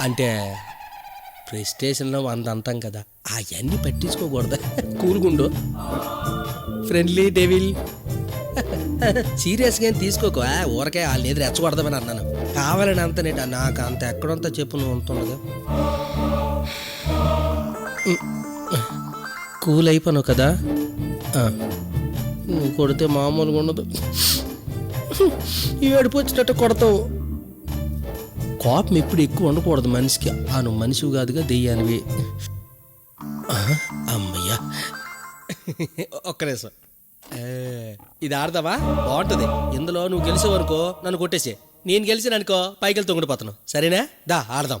అంటే ప్రెస్టేషన్లో వంద అంటాం కదా. అవన్నీ పట్టించుకోకూడదా. కూలుగుండు. ఫ్రెండ్లీ డెవిల్ సీరియస్గా ఏం తీసుకోకు. ఊరకే వాళ్ళు ఎదురు రెచ్చగొడదామని అన్నాను. కావాలని అంత నేట నాకు అంత ఎక్కడంతా చెప్పు నువ్వు ఉంటుండదు. కూల్ అయిపోను కదా నువ్వు కొడితే మామూలుగా ఉండదు ఏడుపు వచ్చినట్టు కొడతావు. కోపం ఎప్పుడు ఎక్కువ ఉండకూడదు మనిషికి. ఆ నువ్వు మనిషివి కాదుగా దెయ్యానివి. అమ్మయ్యా. ఒక్క నిమిషం. ఏ, ఇది ఆడదావా బాగుంటుంది. ఇందులో నువ్వు గెలిచేవనుకో నన్ను కొట్టేసి నేను గెలిచిన అనుకో పైకి వెళ్తూ ఉండిపోతాను. సరేనా? దా ఆడదాం.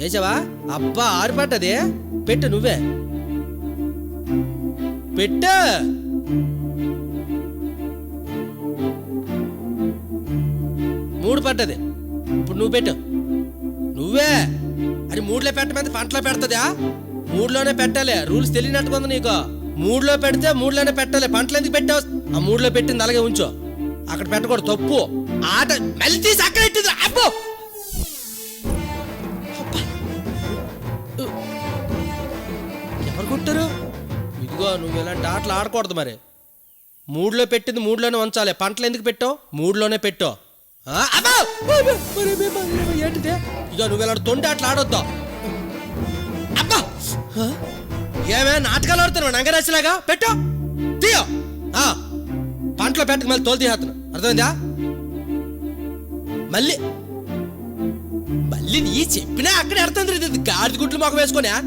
వేసావా అబ్బా ఆరిపడ్డది పెట్టు నువ్వే. పెట్ట. మూడు పడ్డది. ఇప్పుడు నువ్వు పెట్టు. నువ్వే. అది మూడులో పెట్టమంది పంటలో పెడుతుందా? మూడులోనే పెట్టాలి. రూల్స్ తెలియనట్టుకుంది నీకు. మూడులో పెడితే మూడులోనే పెట్టాలి. పంటలు ఎందుకు పెట్టావు? ఆ మూడులో పెట్టింది అలాగే ఉంచు. అక్కడ పెట్టకూడదు. తప్పు. ఆట. మళ్ళీ తీసి అక్కడ పెట్టింది. అబ్బో! కొట్టారు ఇదిగో నువ్వు ఇలాంటి ఆటలు ఆడకూడదు మరి. మూడులో పెట్టింది మూడులోనే ఉంచాలి. పంటలు ఎందుకు పెట్టావు? మూడులోనే పెట్టావు. ఏంటిది? ఇక నువ్వు ఇలాంటి తొండి ఆటలు ఆడొద్దు. అబ్బా? ఏమే నాటకాలు ఆడుతున్నావు? నంగరాశిలాగా? పెట్టు. తీయో. ఆ, పంటలో పెట్టక మళ్ళీ తోలు తీసేస్తున్నావు అర్థమైందా? మళ్ళీ మళ్ళీ నీ చెప్పినా అక్కడ ఎడుతుంది గాడిద గుడ్లు మాకు వేసుకొని